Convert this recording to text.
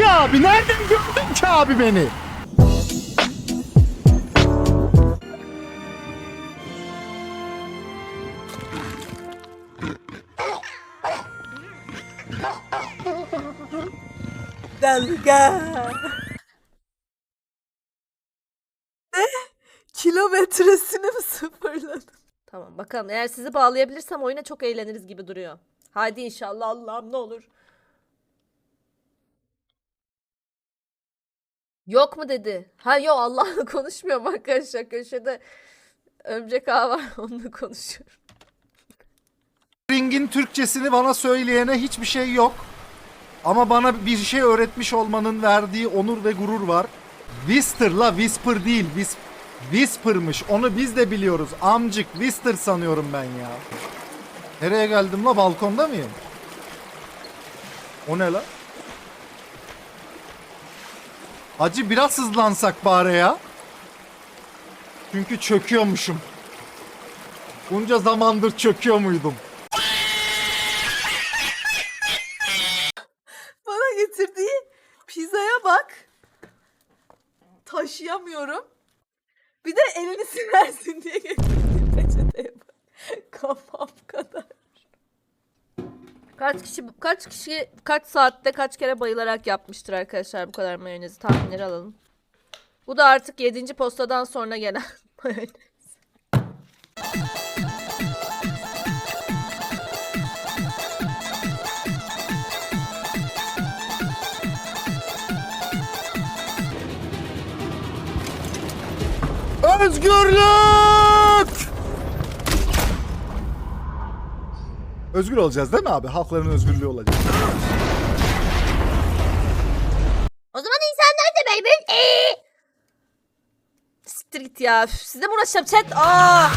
abi? Nereden gördün ki abi beni? Dalga. Ne? Kilometresini mi sıfırladın? Tamam bakalım eğer sizi bağlayabilirsem oyuna çok eğleniriz gibi duruyor. Hadi inşallah Allah'ım ne olur. Yok mu dedi. Ha yok Allah'la konuşmuyorum arkadaşlar. Köşede Ömcek Ağa var onunla konuşuyorum. Ringin Türkçesini bana söyleyene hiçbir şey yok. Ama bana bir şey öğretmiş olmanın verdiği onur ve gurur var. Whisper la Whisper değil. Whis Whisper'mış. Onu biz de biliyoruz. Amcık Whisper sanıyorum ben ya. Nereye geldim la? Balkonda mıyım? O ne la? Hacı biraz hızlansak bari ya. Çünkü çöküyormuşum. Bunca zamandır çöküyor muydum? Bana getirdiği pizzaya bak. Taşıyamıyorum. Bir de elini silersin diye getirdiği peçeteye bak. Kafam kadar. Kaç kişi kaç kişi kaç saatte kaç kere bayılarak yapmıştır arkadaşlar bu kadar mayonezi tahminleri alalım. Bu da artık 7. postadan sonra gelen mayonez. Özgürlük! Özgür olacağız değil mi abi? Halkların özgürlüğü olacak. O zaman insanlar da böyle Siktir git ya. Üf, Sizle mi uğraşacağım chat? Aa!